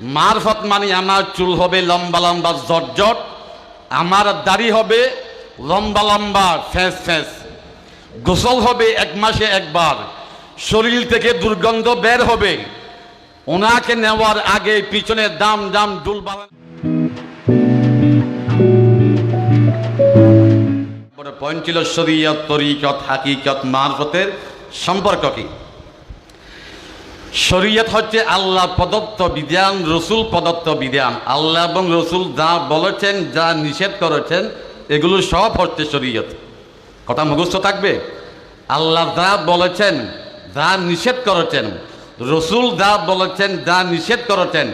মারফত মানে আমার চুল হবে লম্বা লম্বা জটজট আমার দাড়ি হবে লম্বা লম্বা ফ্যাঁস ফ্যাঁস গোসল হবে এক মাসে একবার। শরীর থেকে দুর্গন্ধ বের হবে। ওনাকে নেওয়ার আগে পিছনে দাম দাম ডুল বাড়ান পয়েন্ট ছিল শরীয়ত, তরিকত, হাকিকত, মারফতের সম্পর্ক কি? শরীয়ত হচ্ছে আল্লাহ প্রদত্ত বিধান, রসুল প্রদত্ত বিধান। আল্লাহ এবং রসুল যা বলেছেন, যা নিষেধ করেছেন, এগুলো সব হচ্ছে শরীয়ত। কথা মুখস্থ থাকবে? আল্লাহ যা বলেছেন, যা নিষেধ করেছেন, রসুল যা বলেছেন, যা নিষেধ করেছেন,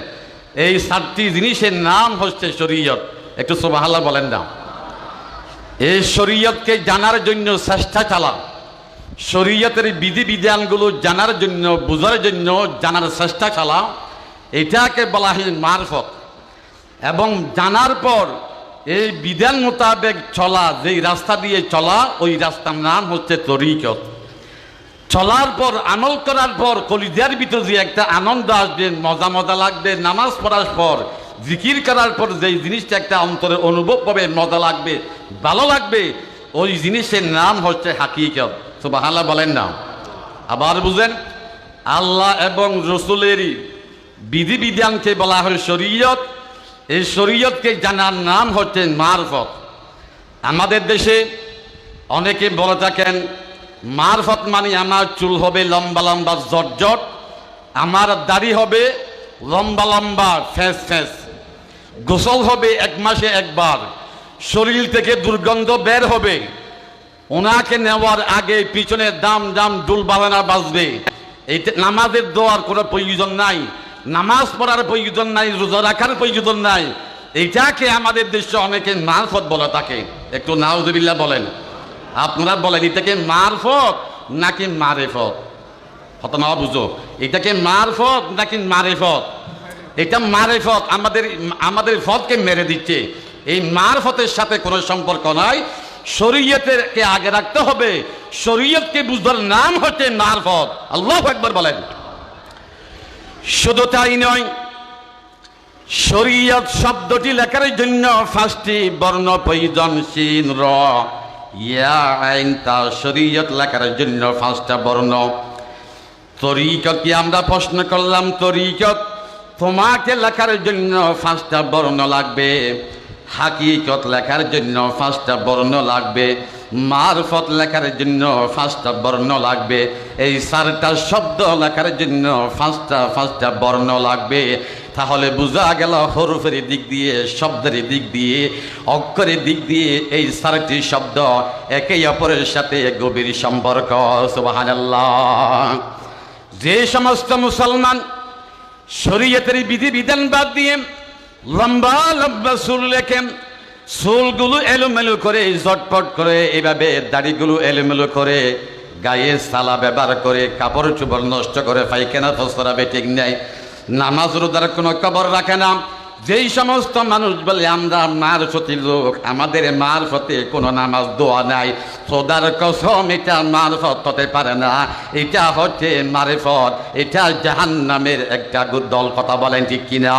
এই সাতটি জিনিসের নাম হচ্ছে শরীয়ত। একটু সোবাহাল্লাহ বলেন না। এই শরীয়তকে জানার জন্য চেষ্টা চালা শরীয়তের বিধি বিধানগুলো জানার জন্য, বোঝার জন্য জানার চেষ্টা চালা। এটাকে বলা হয় মারফত। এবং জানার পর এই বিধান মোতাবেক চলা, যেই রাস্তা দিয়ে চলা, ওই রাস্তার নাম হচ্ছে তরিকত। চলার পর, আমল করার পর, কলিজার ভিতর যে একটা আনন্দ আসবে, মজা মজা লাগবে, নামাজ পড়ার পর, জিকির করার পর যেই জিনিসটা একটা অন্তরে অনুভব পাবে মজা লাগবে, ভালো লাগবে, ওই জিনিসের নাম হচ্ছে হাকিকত। সুবাহাল্লাহ বলেন না। আবার বুঝেন, আল্লাহ এবং রসুলেরই বিধি বিধানকে বলা হয় শরীয়ত। এই শরীয়তকে জানার নাম হচ্ছে মারফত। আমাদের দেশে অনেকে বলে থাকেন, মারফত মানে আমার চুল হবে লম্বা লম্বা জটজট আমার দাড়ি হবে লম্বা লম্বা ফ্যাঁস ফ্যাঁস গোসল হবে এক মাসে একবার, শরীর থেকে দুর্গন্ধ বের হবে। ওনাকে নেওয়ার আগে পিছনে দাম দাম ডুল বাজানা বাজবে। এইটা নামাজের দোয়ার কোনো প্রয়োজন নাই। নামাজ পড়ার প্রয়োজন নাই, রোজা রাখার প্রয়োজন নাই। এইটাকে আমাদের দেশে অনেকে মারফত বলে তাকে একটু নাউজবিল্লা বলেন। আপনারা বলেন, এটাকে মারফত নাকি মারেফত? হত না বুঝো। এটাকে মারফত নাকি মারেফত? এটা মারেফত আমাদের আমাদের ফতকে মেরে দিচ্ছে। এই মারফতের সাথে কোনো সম্পর্ক নাই। শরীয়তেরকে আগে রাখতে হবে। শরীয়তকে বুঝবার নাম হচ্ছে মারফত আল্লাহ একবার বলেন। শুধু তাই নয়, শরীয়ত শব্দটি লেখার জন্য ফার্স্টটি বর্ণ প্রয়োজন প্রয়োজনশীল র। ইয়া আইন তা শরীয়ত লেখার জন্য ফার্স্টটা বর্ণ। তরিকত কি আমরা প্রশ্ন করলাম? তরিকত তোমাকে লেখার জন্য পাঁচটা বর্ণ লাগবে। হাকিকত লেখার জন্য পাঁচটা বর্ণ লাগবে, মারফত লেখার জন্য পাঁচটা বর্ণ লাগবে, এই চারটা শব্দ লেখার জন্য পাঁচটা পাঁচটা বর্ণ লাগবে। তাহলে বোঝা গেল হরফের দিক দিয়ে, শব্দের দিক দিয়ে, অক্ষরের দিক দিয়ে এই চারটি শব্দ একে অপরের সাথে গভীর সম্পর্ক, সুবহানাল্লাহ। যে সমস্ত মুসলমান শরীয়তের বিধি বিধান বাদ দিয়ে লম্বা লম্বা চুল লেখেন। চুলগুলো এলোমেলো করে জটপট করে, এভাবে দাড়িগুলো এলোমেলো করে, গায়ে সালা ব্যবহার করে, কাপড় চোপড় নষ্ট করে, পায়খানা ফসরাবে ঠিক নেয়। নামাজ রোদার কোনো কবর রাখে না। যেই সমস্ত মানুষ বলে, আমরা মার সতী লোক, আমাদের মার ফতে কোনো নামাজ দোয়া নাই। সদার কসম, এটা মারফত হতে পারে না। এটা হচ্ছে মারেফত, এটা জাহান নামের একটা দল, কথা বলেন ঠিক কিনা?